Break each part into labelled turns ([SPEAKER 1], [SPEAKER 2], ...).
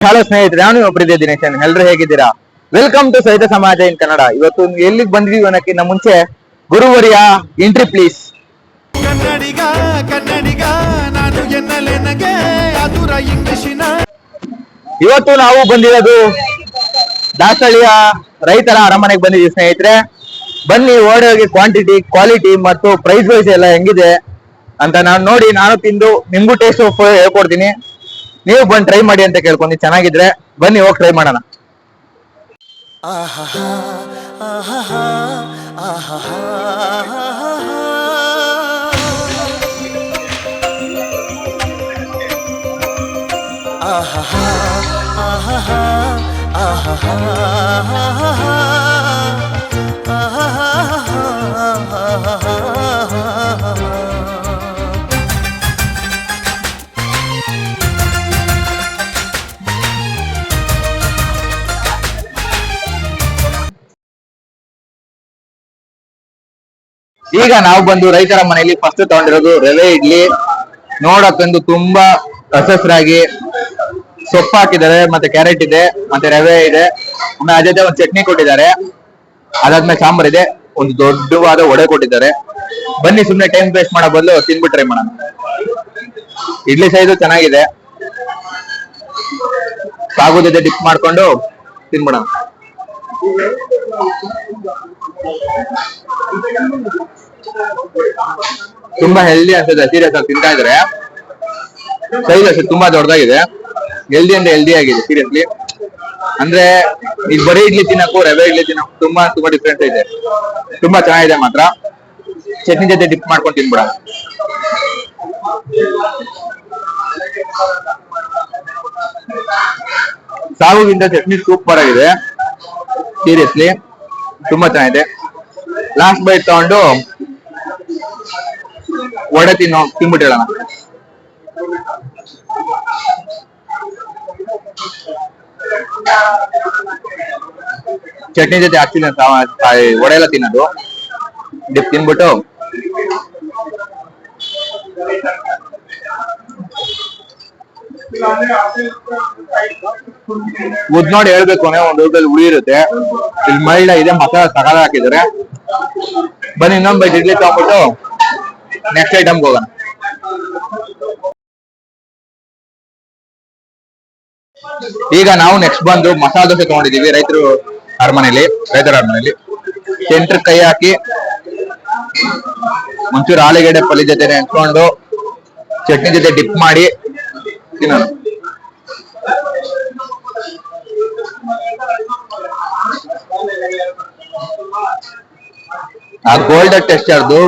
[SPEAKER 1] Hello ಸ್ನೇಹಿತರೆ ನಾನು ಒಬ್ಬರಿದ್ದೆ ದಿನೇಶನ್ ಎಲ್ಲರೂ ಹೇಗಿದ್ದೀರಾ? ವೆಲ್ಕಮ್ ಟು ಸಹಿತ ಸಮಾಜ ಇನ್ ಕನ್ನಡ. ಇವತ್ತು ಎಲ್ಲಿಗೆ ಬಂದಿದೀವಿ ಅನ್ನೋಕ್ಕಿಂತ ಮುಂಚೆ ಗುರುವರಿಯ ಎಂಟ್ರಿ ಪ್ಲೀಸ್
[SPEAKER 2] ಕನ್ನಡಿಗ ಕನ್ನಡಿಗ ನಾನು ಅದುರ ಇಂಗ್ಲಿಶಿನ.
[SPEAKER 1] ಇವತ್ತು ನಾವು ಬಂದಿರೋದು ದಾಸಳಿಯ ರೈತರ ಅರಮನೆಗೆ ಬಂದಿದ್ದೀವಿ ಸ್ನೇಹಿತರೆ. ಬನ್ನಿ ಓಡೋಗಿ ಕ್ವಾಂಟಿಟಿ ಕ್ವಾಲಿಟಿ ಮತ್ತು ಪ್ರೈಸ್ ವೈಸ್ ಎಲ್ಲ ಹೆಂಗಿದೆ ಅಂತ ನಾನು ನೋಡಿ ನಾನು ತಿಂದು ನಿಮ್ಗೂ ಟೇಸ್ಟ್ ಹೇಳ್ಕೊಡ್ತೀನಿ. ನೀವು ಬಂದು ಟ್ರೈ ಮಾಡಿ ಅಂತ ಕೇಳ್ಕೊಂಡು ಚೆನ್ನಾಗಿದ್ರೆ ಬನ್ನಿ, ಹೋಗಿ ಟ್ರೈ ಮಾಡೋಣ.
[SPEAKER 2] ಆಹಾ ಆಹಾ ಆಹಾ ಆಹಾ
[SPEAKER 1] ಈಗ ನಾವು ಬಂದು ರೈತರ ಮನೆಯಲ್ಲಿ ಫಸ್ಟ್ ತಗೊಂಡಿರೋದು ರವೆ ಇಡ್ಲಿ. ನೋಡಕ್ಕೊಂದು ತುಂಬಾ ಹಸಸ್ರಾಗಿ ಸೊಪ್ಪು ಹಾಕಿದ್ದಾರೆ, ಮತ್ತೆ ಕ್ಯಾರೆಟ್ ಇದೆ, ಮತ್ತೆ ರವೆ ಇದೆ. ಆಮೇಲೆ ಅದೇ ಒಂದು ಚಟ್ನಿ ಕೊಟ್ಟಿದ್ದಾರೆ. ಅದಾದ್ಮೇಲೆ ಸಾಂಬಾರ್ ಇದೆ. ಒಂದು ದೊಡ್ಡವಾದ ವಡೆ ಕೊಟ್ಟಿದ್ದಾರೆ. ಬನ್ನಿ ಸುಮ್ನೆ ಟೈಮ್ ವೇಸ್ಟ್ ಮಾಡೋ ಬದಲು ತಿನ್ಬಿಟ್ಟು ಟ್ರೈ ಮಾಡೋಣ. ಇಡ್ಲಿ ಸೈಜು ಚೆನ್ನಾಗಿದೆ. ಸಾಗು ಡಿಪ್ ಮಾಡ್ಕೊಂಡು ತಿನ್ಬಿಡೋಣ. ತುಂಬಾ ಹೆಲ್ದಿ ಅನ್ಸುತ್ತೆ ಸೀರಿಯಸ್ ಆಗಿ ತಿಂತಾ ಇದ್ರೆ. ಸೈಜ್ ಅಷ್ಟೇ ತುಂಬಾ ದೊಡ್ಡದಾಗಿದೆ. ಹೆಲ್ದಿ ಅಂದ್ರೆ ಹೆಲ್ದಿ ಆಗಿದೆ ಸೀರಿಯಸ್ಲಿ ಅಂದ್ರೆ ಈಗ ಬರೀ ಇಡ್ಲಿ ತಿನ್ನಕ್ಕೂ, ರವೆ ಇಡ್ಲಿ ತಿನ್ನಕ್ಕೂ ತುಂಬಾ ತುಂಬಾ ಡಿಫ್ರೆನ್ಸ್ ಇದೆ. ತುಂಬಾ ಚೆನ್ನಾಗಿದೆ ಮಾತ್ರ. ಚಟ್ನಿ ಜೊತೆ ಡಿಪ್ ಮಾಡ್ಕೊಂಡು ತಿನ್ಬಿಡ ಸಾಗುಗಿಂತ ಚಟ್ನಿ ಸೂಪರ್ ಆಗಿದೆ. ಸೀರಿಯಸ್ಲಿ ತುಂಬಾ ಚೆನ್ನಾಗಿದೆ. ಲಾಸ್ಟ್ ಬೈಟ್ ತಗೊಂಡು ವಡೆ ತಿನ್ನೋ ಹೇಳೋಣ ಚಟ್ನಿ ಜೊತೆ ಹಾಕ್ತೀನಿ ವಡೆ ಎಲ್ಲ ತಿನ್ನೋದು. ಡಿಪ್ ತಿನ್ಬಿಟ್ಟು. ಉದ್ ನೋಡಿ ಹೇಳ್ಬೇಕು ಅಂದ್ರೆ ಒಂದ್ ಊಟದಲ್ಲಿ ಹುಳಿ ಇರುತ್ತೆ. ಇಲ್ಲಿ ಮೈಲ್ಡ್ ಇದೆ, ಮಸಾಲ ಸಕಾಲ ಹಾಕಿದ್ರೆ ಬನ್ನಿ ಇನ್ನೊಂದ್ ಬೈಟ್ ಇಡ್ಲಿ ತಗೊಂಡ್ಬಿಟ್ಟು. ನೆಕ್ಸ್ಟ್ ಐಟಮ್ಗೆ ಹೋಗೋಣ. ಈಗ ನಾವು ನೆಕ್ಸ್ಟ್ ಬಂದು ಮಸಾಲ ದೋಸೆ ತಗೊಂಡಿದೀವಿ ರೈತರು ಅರಮನೆಯಲ್ಲಿ ರೈತರ ಅರಮನೆಯಲ್ಲಿ ಸೆಂಟರ್ ಕೈ ಹಾಕಿ ಒಂಚೂರು ಆಲೂಗಡ್ಡೆ ಪಲ್ಯ ಜೊತೆ ನೆನ್ಸ್ಕೊಂಡು ಚಟ್ನಿ ಜೊತೆ ಡಿಪ್ ಮಾಡಿ ತಿನ್ನೋಣ. ಆ ಗೋಲ್ಡ್ ಟೆಕ್ಸ್ಚರ್ದು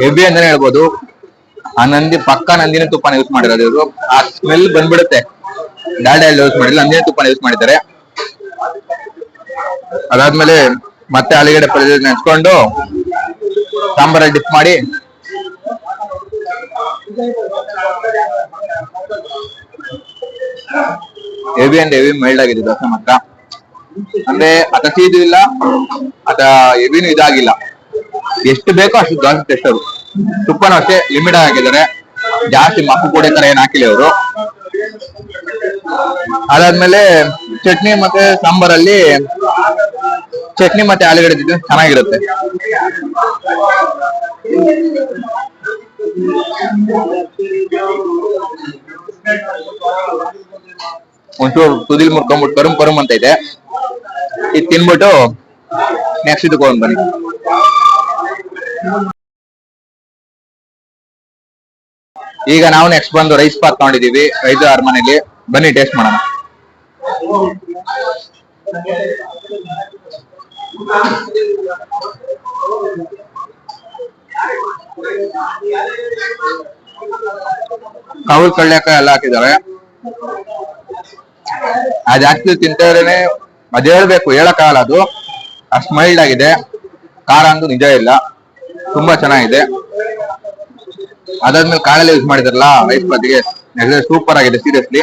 [SPEAKER 1] ಹೆವಿ ಅಂತಾನೆ ಹೇಳ್ಬೋದು. ಆ ನಂದಿ, ಪಕ್ಕ ನಂದಿನ ತುಪ್ಪನ ಯೂಸ್ ಮಾಡಿರೋದು ಇವರು. ಆ ಸ್ಮೆಲ್ ಬಂದ್ಬಿಡುತ್ತೆ. ಡಾಲ್ಡಾ ಯೂಸ್ ಮಾಡಿಲ್ಲ ನಂದಿನ ತುಪ್ಪನ ಯೂಸ್ ಮಾಡಿದ್ದಾರೆ. ಅದಾದ್ಮೇಲೆ ಮತ್ತೆ ಆಲೂಗಡ್ಡೆ ಪಲ್ಯ ನೆನ್ಸ್ಕೊಂಡು ಸಾಂಬಾರಲ್ಲಿ ಡಿಪ್ ಮಾಡಿ. ಹೆವಿ ಅಂಡ್ ಹೆವಿ ಮೈಲ್ಡ್ ಆಗಿದೆ ದೋಸೆ ಮಾತ್ರ. ಅಂದ್ರೆ ಅತ ಸೀದು ಇಲ್ಲ, ಅತ ಹೆವಿನೂ ಇದಾಗಿಲ್ಲ. ಎಷ್ಟು ಬೇಕೋ ಅಷ್ಟು ದೋಸೆ ಟೆಸ್ಟ್ ಅವರು ತುಪ್ಪನೂ ಅಷ್ಟೇ ಲಿಮಿಟ್ ಹಾಕಿದ್ದಾರೆ. ಜಾಸ್ತಿ ಮಪ್ಪು ಕೂಡ ಏನ್ ಹಾಕಿಲ್ಲ ಅವರು ಅದಾದ್ಮೇಲೆ ಚಟ್ನಿ ಮತ್ತೆ ಸಾಂಬಾರಲ್ಲಿ ಚಟ್ನಿ ಮತ್ತೆ ಆಲೂಗಡ್ಡೆ ತಿಂದ್ರೆ ಚೆನ್ನಾಗಿರುತ್ತೆ. ಒಂಚೂರು ತುದಿಲ್ ಮುರ್ಕೊಂಡ್ಬಿಟ್ಟು ಕರುಮ್ ಕರುಮ್ ಅಂತ ಇದೆ. ಇದು ತಿನ್ಬಿಟ್ಟು ನೆಕ್ಸ್ಟ್ ಇದು ತಗೊಂಡ್ ಬನ್ನಿ. ಈಗ ನಾವು ನೆಕ್ಸ್ಟ್ ಬಂದು ರೈಸ್ ಪಾತ್ ತಗೊಂಡಿದೀವಿ ರೈತ ಅರಮನೆಯಲ್ಲಿ ಬನ್ನಿ ಟೇಸ್ಟ್ ಮಾಡೋಣ. ಕೌಲ್ ಕಳ್ಳೆಕಾಯಿ ಎಲ್ಲ ಹಾಕಿದ್ದಾರೆ. ಅದ್ ಜಾಸ್ತಿ ತಿಂತೇನೆ ಅದ್ ಹೇಳ್ಬೇಕು, ಹೇಳಕ್ಕಾಗಲ್ಲ ಅದು. ಅಷ್ಟು ಮೈಲ್ಡ್ ಆಗಿದೆ. ಖಾರ ಅಂತೂ ನಿಜ ಇಲ್ಲ. ತುಂಬಾ ಚೆನ್ನಾಗಿದೆ. ಅದಾದ್ಮೇಲೆ ಕಾಳೆಲ್ಲ ಯೂಸ್ ಮಾಡಿದಾರಲ್ಲ ರೈಸ್ ಬಾತಿಗೆ ಸೂಪರ್ ಆಗಿದೆ ಸೀರಿಯಸ್ಲಿ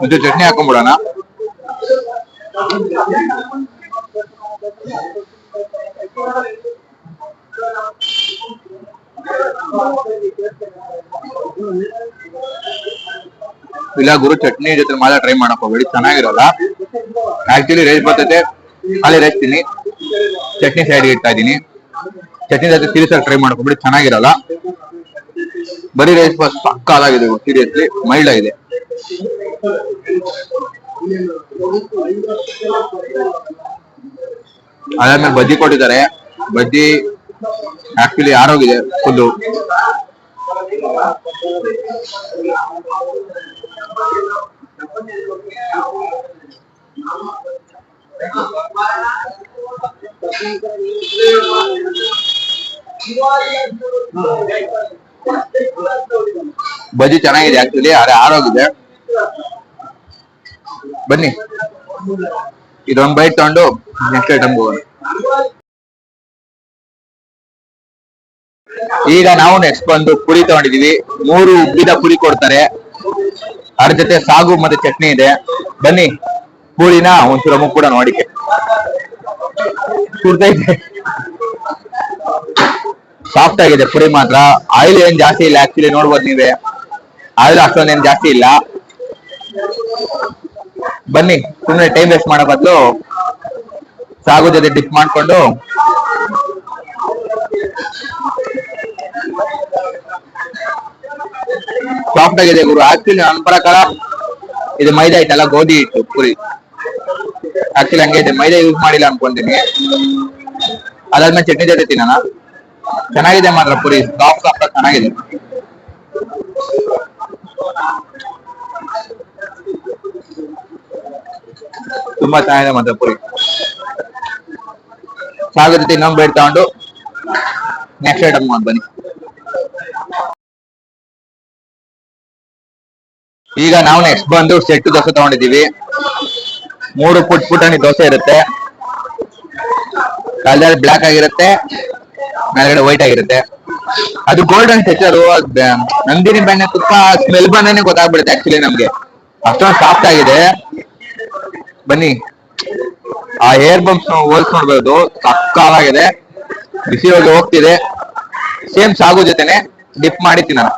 [SPEAKER 1] ಮತ್ತೆ ಚಟ್ನಿ ಹಾಕೊಂಡ್ಬಿಡೋಣ. ಇಲ್ಲ ಗುರು, ಚಟ್ನಿ ಜೊತೆ ಮಾತ್ರ ಟ್ರೈ ಮಾಡಕ್ ಹೋಗ್ಬೇಡಿ. ಚೆನ್ನಾಗಿರಲ್ಲ. ಆಕ್ಚುಲಿ ರೈಸ್ ಬರ್ತೈತೆ ಅಲ್ಲಿ ತಿನ್ನಿ. ಚಟ್ನಿ ಸೈಡ್ ಇಡ್ತಾ ಇದೀನಿ ಚಟ್ನಿ ಜೊತೆ ಸೀರಿಯಸ್ ಟ್ರೈ ಮಾಡ್ಕೊಬಿಡಿ ಚೆನ್ನಾಗಿರಲ್ಲ. ಬರೀ ರೈಸ್ ಪಕ್ಕಾದಾಗಿದೆ ಸೀರಿಯಸ್ಲಿ ಮೈಲ್ಡ್ ಆಗಿದೆ. ಅದಾದ್ಮೇಲೆ ಬಜ್ಜಿ ಕೊಟ್ಟಿದ್ದಾರೆ. ಬಜ್ಜಿ ಆಕ್ಚುಲಿ ಆರೋಗಿದೆ ಫುಲ್ಲು ಬಜ್ಜಿ ಚೆನ್ನಾಗಿದೆ ಆಕ್ಚುಲಿ ಅರೆ ಆರೋಗಿದೆ ಬನ್ನಿ. ಇದೊಂದು ಬೈಟ್ ತಗೊಂಡು ನೆಕ್ಸ್ಟ್ ಐಟಮ್ ಹೋಗೋಣ. ಈಗ ನಾವು ನೆಕ್ಸ್ಟ್ ಬಂದು ಪುರಿ ತಗೊಂಡಿದೀವಿ. ಮೂರು ಉಬ್ಬಿದ ಪುರಿ ಕೊಡ್ತಾರೆ. ಅದ್ರ ಜೊತೆ ಸಾಗು ಮತ್ತೆ ಚಟ್ನಿ ಇದೆ. ಬನ್ನಿ. ಪೂರಿನ ಒಂಚೂರ ಮುಗ್ ಕೂಡ ನೋಡಿಕೆ ಸಾಫ್ಟ್ ಆಗಿದೆ ಪುರಿ ಮಾತ್ರ. ಆಯಿಲ್ ಏನ್ ಜಾಸ್ತಿ ಇಲ್ಲ ಆಕ್ಚುಲಿ ನೋಡ್ಬೋದು ನೀವೇ. ಆಯಿಲ್ ಅಷ್ಟೊಂದೇನ್ ಜಾಸ್ತಿ ಇಲ್ಲ. ಬನ್ನಿ ಸುಮ್ಮನೆ ಟೈಮ್ ವೇಸ್ಟ್ ಮಾಡೋ ಬದಲು ಸಾಗು ಜೊತೆ ಡಿಪ್ ಮಾಡ್ಕೊಂಡು ಸಾಫ್ಟ್ ಆಗಿದೆ ಗುರು. ಆಕ್ಚುಲಿ ನನ್ನ ಪ್ರಕಾರ ಇದು ಮೈದಾ ಹಿಟ್ಟಲ್ಲ ಗೋಧಿ ಇಟ್ಟು ಪುರಿ. ಆಕ್ಚುಲಿ ಹಂಗೆ ಇದೆ. ಮೈದಾ ಯೂಸ್ ಮಾಡಿಲ್ಲ ಅನ್ಕೊಂತೀನಿ. ಅದಾದ್ಮೇಲೆ ಚಟ್ನಿ ಜೊತೆ ತಿನ್ನೋಣ. ಚೆನ್ನಾಗಿದೆ ಮಾತ್ರ ಪುರಿ. ಸಾಫ್ಟ್ ಸಾಫ್ಟ್ ಚೆನ್ನಾಗಿದೆ. ತುಂಬಾ ಚೆನ್ನಾಗಿದೆ ಮಾತ್ರ ಪುರಿ. ಸಾಗರ ಜೊತೆ ಇನ್ನೊಂದು ಬೇಡ ತಗೊಂಡು. ನೆಕ್ಸ್ಟ್ ಐಟಮ್ ಮಾಡಿ ಬನ್ನಿ. ಈಗ ನಾವು ನೆಕ್ಸ್ಟ್ ಬಂದು ಸೆಟ್ ದೋಸೆ ತಗೊಂಡಿದೀವಿ ಮೂರು ಪುಟ್ ಪುಟಾಣಿ ದೋಸೆ ಇರುತ್ತೆ. ಕಾಲದಲ್ಲಿ ಬ್ಲಾಕ್ ಆಗಿರುತ್ತೆ. ಮೇಲ್ಗಡೆ ವೈಟ್ ಆಗಿರುತ್ತೆ. ಅದು ಗೋಲ್ಡನ್ ಟೆಚರು ನಂದಿನಿ ಬೆಣ್ಣೆ ತುಪ್ಪ ಸ್ಮೆಲ್ ಬಂದೇ ಗೊತ್ತಾಗ್ಬಿಡುತ್ತೆ ಆಕ್ಚುಲಿ ನಮ್ಗೆ. ಅಷ್ಟೊಂದು ಸಾಫ್ಟ್ ಆಗಿದೆ. ಬನ್ನಿ. ಆ ಏರ್ ಬಂಪ್ಸ್ ಹೋಲ್ಸ್ ನೋಡ್ಬೋದು. ಸಕ್ಕಾಗಿದೆ ಬಿಸಿ ಹೋಗಿ ಹೋಗ್ತಿದೆ. ಸೇಮ್ ಸಾಗು ಜೊತೆನೆ ಡಿಪ್ ಮಾಡಿ ತಿನ್ನೋಣ.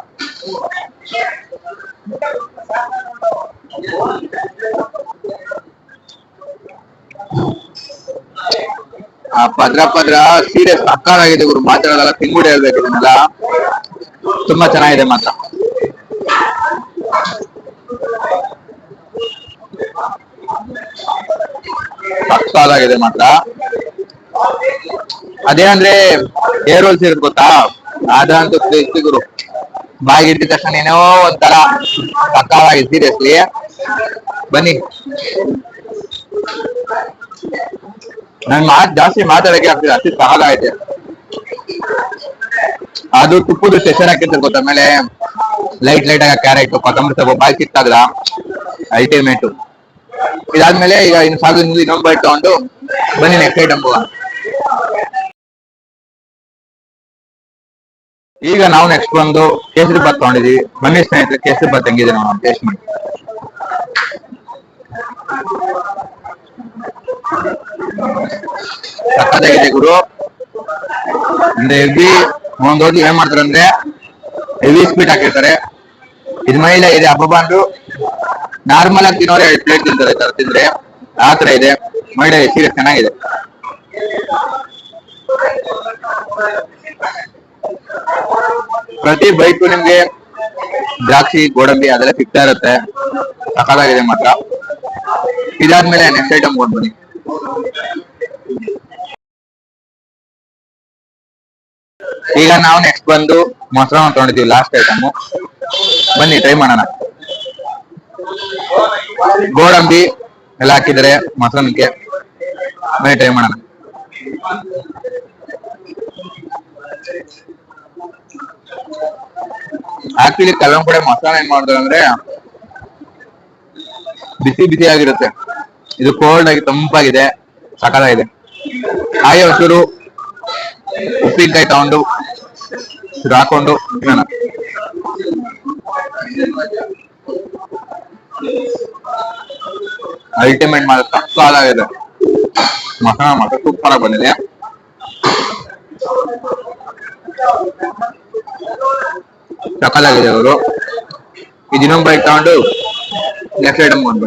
[SPEAKER 1] ಆ ಪದ್ರ ಪದ್ರ ಸೀರಿಯಸ್ ಸಕ್ಕಾಗಿದೆ ಗುರು. ಮಾತಾಡೋದಲ್ಲ ತಿಂಗುಡಿ ಹೇಳ್ಬೇಕು ಇದನ್ನೆಲ್ಲ. ತುಂಬಾ ಚೆನ್ನಾಗಿದೆ ಮಾತ್ರ. ಸಕ್ಕಾಗಿದೆ ಮಾತ್ರ. ಅದೇನಂದ್ರೆ ಏರ್ ಹೋಲ್ಸ್ ಇರುತ್ತೆ ಗೊತ್ತಾ? ಅದಂತೂ ಗುರು. ಬಾಯಿಗೆ ಇಟ್ಟಿದ ತಕ್ಷಣ ಏನೋ ಒಂಥರ ಸಕ್ಕಾಗಿದೆ ಸೀರಿಯಸ್ಲಿ ಬನ್ನಿ. ನನ್ ಮಾತ್ ಜಾಸ್ತಿ ಮಾತಾಡಕ್ಕೆ ಆಗ್ತಿದೆ ಅತಿ ಸಾಲ ಐತೆ ಅದು ತುಪ್ಪದ ಸೆಷನ್ ಹಾಕಿರ್ತಾರೆ ಗೊತ್ತ, ಆಮೇಲೆ ಲೈಟ್ ಲೈಟ್ ಆಗ ಕ್ಯಾರೆಟ್ ಕೊತ್ತಂಬರಿ ಸೊಪ್ಪು, ಬಾಯಿ ಸಿಕ್ತಾಗ್ಲ ಅಲ್ಟಿಮೇಟ್ ಇದಾದ್ಮೇಲೆ ಈಗ ಇನ್ನು ಸಾಗು ಇನ್ನೊಂದು ಬೈಟ್ ತಗೊಂಡು ಬನ್ನಿ ನೆಕ್ಸ್ಟ್ ಐಟಮ್ ಈಗ ನಾವು ನೆಕ್ಸ್ಟ್ ಬಂದು ಕೇಸರಿ ಬಾತ್ ತಗೊಂಡಿದೀವಿ. ಬನ್ನಿ ಸ್ನೇಹಿತರೆ, ಕೇಸರಿ ಬಾತ್ ಹೆಂಗಿದೆ ನಾವು ಟೇಸ್ಟ್ ಮಾಡಿ. ಸಕ್ಕತ್ತಾಗಿದೆ ಗುರು. ಅಂದ್ರೆ ಹೆವಿ ಒಂದೊಂದು ಏನ್ ಮಾಡ್ತಾರೆ ಅಂದ್ರೆ ಹೆವಿ ಸ್ಪೀಡ್ ಹಾಕಿರ್ತಾರೆ. ಇದ್ ಮೈಲ ಇದೆ, ಹಬ್ಬ ಬಂದು ನಾರ್ಮಲ್ ಆಗಿ ತಿನ್ನೋರು ಎರಡು ಪ್ಲೇಟ್ ತಿಂತಾರೆ ತಿಂದ್ರೆ. ಆ ತರ ಇದೆ. ಮೈಡ ಸೀರಿಯಸ್ ಚೆನ್ನಾಗಿದೆ. ಪ್ರತಿ ಬೈಕ್ ನಿಮ್ಗೆ ದ್ರಾಕ್ಷಿ, ಗೋಡಂಬಿ ಅದೆಲ್ಲ ಸಿಗ್ತಾ ಇರುತ್ತೆ. ಸಕಾಲಾಗಿದೆ ಮಾತ್ರ. ಇದಾದ್ಮೇಲೆ ನೆಕ್ಸ್ಟ್ ಐಟಮ್ ಬನ್ನಿ ಈಗ ನಾವು ನೆಕ್ಸ್ಟ್ ಬಂದು ಮೊಸರನ್ನ ತಗೊಂಡಿದೀವಿ ಲಾಸ್ಟ್ ಐಟಮ್ ಬನ್ನಿ ಟ್ರೈ ಮಾಡೋಣ. ಗೋಡಂಬಿ ಎಲ್ಲ ಹಾಕಿದ್ರೆ ಮೊಸರನ್ನಕ್ಕೆ ಬನ್ನಿ ಟ್ರೈ ಮಾಡೋಣ. ಆಕ್ಚುಲಿ ಕೆಲವೊಂದ್ ಕಡೆ ಮಸಾಲ ಏನ್ ಮಾಡ್ತಾರೆ ಅಂದ್ರೆ ಬಿಸಿ ಬಿಸಿ ಆಗಿರುತ್ತೆ ಇದು ಕೋಲ್ಡ್ ಆಗಿ ತಂಪಾಗಿದೆ ಇದೆ ಹಾಗೆ ಒಂಚೂರು ಉಪ್ಪಿನಕಾಯಿ ತಗೊಂಡು ಹಾಕೊಂಡು ತಿನ್ನೋಣ. ಅಲ್ಟಿಮೇಟ್ ಮಾತ್ರ ಸಕ್ಕತ್ತಾಗಿದೆ ಮಸಾಲ ಮಾತ್ರ ಸೂಪರ್ ಆಗಿ ಬಂದಿದೆ. ಸಕ್ಕತ್ತಾಗಿದೆ ಅವರು ಇದು ಇನ್ನೊಂದು ಬೈಕ್ ತಗೊಂಡು ಲೆಫ್ಟ್ ಐಟಮ್ ಅಮ್ಮ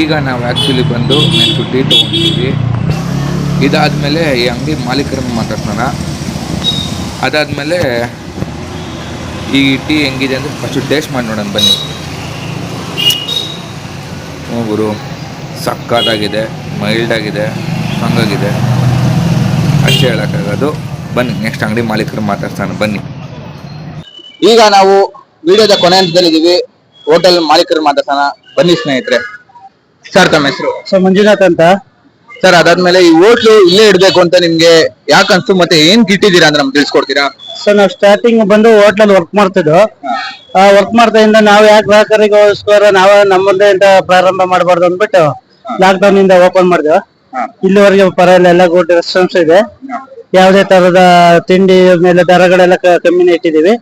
[SPEAKER 3] ಈಗ ನಾವು ಆ್ಯಕ್ಚುಲಿ ಬಂದು ನೆಕ್ಸ್ಟ್ ಟೀ ತೊಗೊಂಡಿದ್ದೀವಿ. ಇದಾದಮೇಲೆ ಈ ಅಂಗಡಿ ಮಾಲೀಕರನ್ನು ಮಾತಾಡ್ಸೋಣ. ಅದಾದಮೇಲೆ ಈ ಟೀ ಹೆಂಗಿದೆ ಅಂದರೆ ಫಸ್ಟು ಟೇಸ್ಟ್ ಮಾಡಿ ನೋಡೋಣ ಬನ್ನಿ. ಹ್ಞೂ ಸಕ್ಕತ್ತಾಗಿದೆ ಮೈಲ್ಡಾಗಿದೆ ಹಂಗಾಗಿದೆ. ಅಷ್ಟೇ ಹೇಳೋಕ್ಕಾಗೋದು. ಬನ್ನಿ ನೆಕ್ಸ್ಟ್ ಅಂಗಡಿ ಮಾಲೀಕರು ಮಾತಾಡ್ತಾನೆ ಬನ್ನಿ.
[SPEAKER 1] ಈಗ ನಾವು ವಿಡಿಯೋದ ಕೊನೆ ಹಂತದಲ್ಲಿದ್ದೀವಿ. ಹೋಟೆಲ್ ಮಾಲೀಕರು ಮಾತಾಡ್ತಾನೆ ಬನ್ನಿ ಸ್ನೇಹಿತರೆ. ಸರ್ ತಮ್ಮ ಹೆಸರು?
[SPEAKER 4] ಸೊ ಮಂಜುನಾಥ್ ಅಂತ.
[SPEAKER 1] ಸರ್ ಅದಾದ್ಮೇಲೆ ಈ ಹೋಟ್ಲು ಇಲ್ಲೇ ಇಡ್ಬೇಕು ಅಂತ ನಿಮ್ಗೆ ಯಾಕೆ ಅನ್ಸ್ತು? ಮತ್ತೆ ಏನ್ ಗಿಟ್ಟಿದ್ದೀರಾ ಅಂತ ನಮ್ಗೆ ತಿಳಿಸ್ಕೊಡ್ತೀರಾ?
[SPEAKER 4] ಸೊ ನಾವು ಸ್ಟಾರ್ಟಿಂಗ್ ಬಂದು ಹೋಟ್ಲಲ್ಲಿ ವರ್ಕ್ ಮಾಡ್ತಿದ್ವು ಆ ವರ್ಕ್ ಮಾಡ್ತಾ ಇಂದ ನಾವು ಯಾಕೆ ಗ್ರಾಹಕರಿಗೋಸ್ಕರ ನಾವು ನಮ್ಮದೇ ಅಂತ ಪ್ರಾರಂಭ ಮಾಡಬಾರ್ದು ಅಂದ್ಬಿಟ್ಟು ಲಾಕ್ ಡೌನ್ ಇಂದ ಓಪನ್ ಮಾಡಿದ್ವಿ ಇಲ್ಲಿವರೆಗೆ ಪರವಾಗಿಲ್ಲ ಎಲ್ಲ ಗುಡ್ ರೆಸ್ಪಾನ್ಸ್ ಇದೆ. ಯಾವುದೇ ತರದ ತಿಂಡಿ ಮೇಲೆ ದರಗಳೆಲ್ಲ ಕಮ್ಮಿನೇ ಇಟ್ಟಿದೀವಿ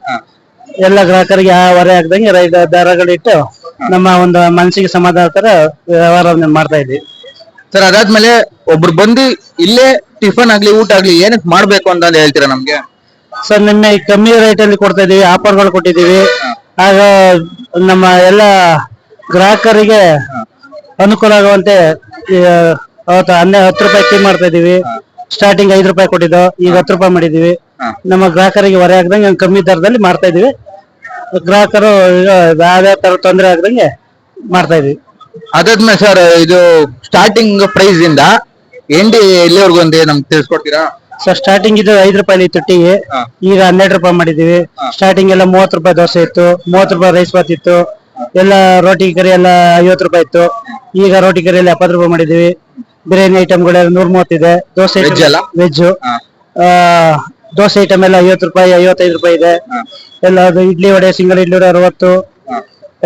[SPEAKER 4] ಎಲ್ಲ ಗ್ರಾಹಕರಿಗೆ ಯಾವ ಹೊರೆ ಆಗ್ದಂಗೆ ರೈತ ದರಗಳಿಟ್ಟು ನಮ್ಮ ಒಂದು ಮನಸ್ಸಿಗೆ ಸಮಾಧಾನ ತರ ವ್ಯವಹಾರವನ್ನು ಮಾಡ್ತಾ ಇದ್ವಿ.
[SPEAKER 1] ಸರ್ ಅದಾದ್ಮೇಲೆ ಒಬ್ರು ಬಂದು ಇಲ್ಲೇ ಟಿಫನ್ ಆಗ್ಲಿ ಊಟ ಆಗ್ಲಿ ಏನಕ್ ಮಾಡ್ಬೇಕು ಅಂತ ಹೇಳ್ತೀರಾ ನಮ್ಗೆ?
[SPEAKER 4] ಸರ್ ನಿನ್ನೆ ಕಮ್ಮಿ ರೇಟ್ ಅಲ್ಲಿ ಕೊಡ್ತಾ ಇದೀವಿ ಆಫರ್ಗಳು ಕೊಟ್ಟಿದೀವಿ ಆಗ ನಮ್ಮ ಎಲ್ಲ ಗ್ರಾಹಕರಿಗೆ ಅನುಕೂಲ ಆಗುವಂತೆ ಅವತ್ತು ಹನ್ನೆ ಹತ್ತು ರೂಪಾಯಿ ಟೀ ಮಾಡ್ತಾ ಇದೀವಿ ಸ್ಟಾರ್ಟಿಂಗ್ ಐದು ರೂಪಾಯಿ ಕೊಟ್ಟಿದ್ದು ಈಗ ಹತ್ತು ರೂಪಾಯಿ ಮಾಡಿದೀವಿ ನಮ್ಮ ಗ್ರಾಹಕರಿಗೆ ಹೊರೆ ಆಗದಂಗೆ ಕಮ್ಮಿ ದರದಲ್ಲಿ ಮಾಡ್ತಾ ಇದೀವಿ ಗ್ರಾಹಕರು ಈಗ ಯಾವ್ದೇ ತರ ತೊಂದರೆ ಆಗದಂಗೆ ಮಾಡ್ತಾ ಇದೀವಿ.
[SPEAKER 1] ಅದಾದ್ಮೇಲೆ ಸರ್ ಇದು ಸ್ಟಾರ್ಟಿಂಗ್ ಪ್ರೈಸ್ ಇಂದ ಎಂಡಿ ಎಲ್ಲಿವರೆಗೂ ಒಂದೇ ನಮ್ಗೆ ತಿಳಿಸ್ಕೊಡ್ತೀರಾ?
[SPEAKER 4] ಸರ್ ಸ್ಟಾರ್ಟಿಂಗ್ ಇದು ಐದು ರೂಪಾಯಿ ಇತ್ತು ಟೀ
[SPEAKER 1] ಹಾ.
[SPEAKER 4] ಈಗ ಹನ್ನೆರಡು ರೂಪಾಯಿ ಮಾಡಿದೀವಿ. ಸ್ಟಾರ್ಟಿಂಗ್ ಎಲ್ಲ ಮೂವತ್ತು ರೂಪಾಯಿ ದೋಸೆ ಇತ್ತು. ಮೂವತ್ತು ರೂಪಾಯಿ ರೈಸ್ ಬಾತ್ ಇತ್ತು. ಎಲ್ಲ ರೋಟಿ ಕರಿ ಎಲ್ಲ ಐವತ್ತು ರೂಪಾಯಿ ಇತ್ತು. ಈಗ ರೋಟಿ ಕರಿ ಎಲ್ಲ ಎಪ್ಪತ್ತು ರೂಪಾಯಿ ಮಾಡಿದೀವಿ. ಬಿರಿಯಾನಿ ಐಟಮ್ಗಳೆಲ್ಲ ನೂರ ಮೂವತ್ತಿದೆ ದೋಸೆ
[SPEAKER 1] Veg ಅಲ್ಲ?
[SPEAKER 4] ವೆಜ್ ದೋಸೆ ಐಟಮ್ ಎಲ್ಲ ಐವತ್ತು ರೂಪಾಯಿ ಐವತ್ತೈದು ರೂಪಾಯಿ ಇದೆ. ಎಲ್ಲ ಅದು ಇಡ್ಲಿ ವಡೆ ಸಿಂಗಲ್ ಇಡ್ಲಿ ವಡೆ ಅರವತ್ತು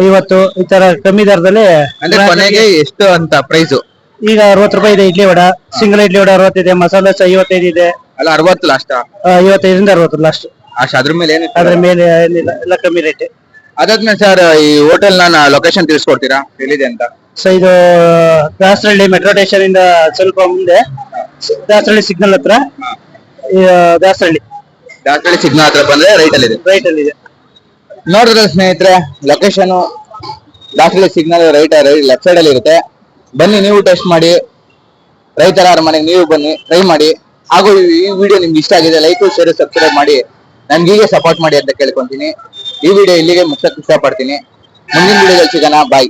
[SPEAKER 4] ಐವತ್ತು ಈ ತರ ಕಮ್ಮಿ ದರದಲ್ಲಿ
[SPEAKER 1] ಅಂದ್ರೆ ಕೊನೆಗೆ ಎಷ್ಟು ಅಂತ ಪ್ರೈಸ್
[SPEAKER 4] ಈಗ ಅರವತ್ತು ರೂಪಾಯಿ ಇದೆ ಇಡ್ಲಿ ವಡ ಸಿಂಗಲ್ ಇಡ್ಲಿ ವಡೆ ಅರವತ್ತಿದೆ ಮಸಾಲೆ ದೋಸೆ ಐವತ್ತೈದು ಇದೆ.
[SPEAKER 1] ಅಲ್ಲ ಅರವತ್ತು ಲಾಸ್ಟ್
[SPEAKER 4] ಐವತ್ತೈದರಿಂದ ಅರವತ್ತು ಲಾಸ್ಟ್
[SPEAKER 1] ಅಷ್ಟು ಅದ್ರ ಮೇಲೆ ಏನು
[SPEAKER 4] ಅದ್ರ ಮೇಲೆ ಏನಿಲ್ಲ ಎಲ್ಲ ಕಮ್ಮಿ ರೇಟ್
[SPEAKER 1] ಅದಾದ್ಮೇಲೆ ಸರ್ ಈ ಹೋಟೆಲ್ನ ಲೊಕೇಶನ್ ತಿಳಿಸ್ಕೊಡ್ತೀರಾ? ಎಲ್ಲಿದೆ ಅಂತ?
[SPEAKER 4] ಸೊ ಇದು ದಾಸರಳ್ಳಿ ಮೆಟ್ರೋ ಸ್ಟೇಷನ್ ಇಂದ ಸ್ವಲ್ಪ ಮುಂದೆ ದಾಸರಳ್ಳಿ ಸಿಗ್ನಲ್ ಹತ್ರ ದಾಸರಳ್ಳಿ
[SPEAKER 1] ದಾಸರಳ್ಳಿ ಸಿಗ್ನಲ್ ಹತ್ರ ಬಂದ್ರೆ ರೈಟ್ ಅಲ್ಲಿ ಇದೆ
[SPEAKER 4] ರೈಟ್ ಅಲ್ಲಿ ಇದೆ
[SPEAKER 1] ನೋಡಿದ್ರೆ ಸ್ನೇಹಿತರೆ ಲೊಕೇಶನ್ ದಾಸಳಿ ಸಿಗ್ನಲ್ ರೈಟ್ ಲೆಫ್ಟ್ ಸೈಡ್ ಅಲ್ಲಿ ಇರುತ್ತೆ. ಬನ್ನಿ ನೀವು ಟೆಸ್ಟ್ ಮಾಡಿ. ರೈತರ ಮನೆಗೆ ನೀವು ಬನ್ನಿ ಟ್ರೈ ಮಾಡಿ. ಹಾಗೂ ಈ ವಿಡಿಯೋ ನಿಮ್ಗೆ ಇಷ್ಟ ಆಗಿದೆ ಲೈಕ್ ಶೇರ್ ಸಬ್ಸ್ಕ್ರೈಬ್ ಮಾಡಿ. ನನ್ಗೆ ಹೀಗೆ ಸಪೋರ್ಟ್ ಮಾಡಿ ಅಂತ ಕೇಳ್ಕೊಂತೀನಿ. ಈ ವಿಡಿಯೋ ಇಲ್ಲಿಗೆ ಮುಗಿಸಕ್ ಇಷ್ಟಪಡ್ತೀನಿ. ಮುಂದಿನ ವಿಡಿಯೋದಲ್ಲಿ ಸಿಗೋಣ. ಬಾಯ್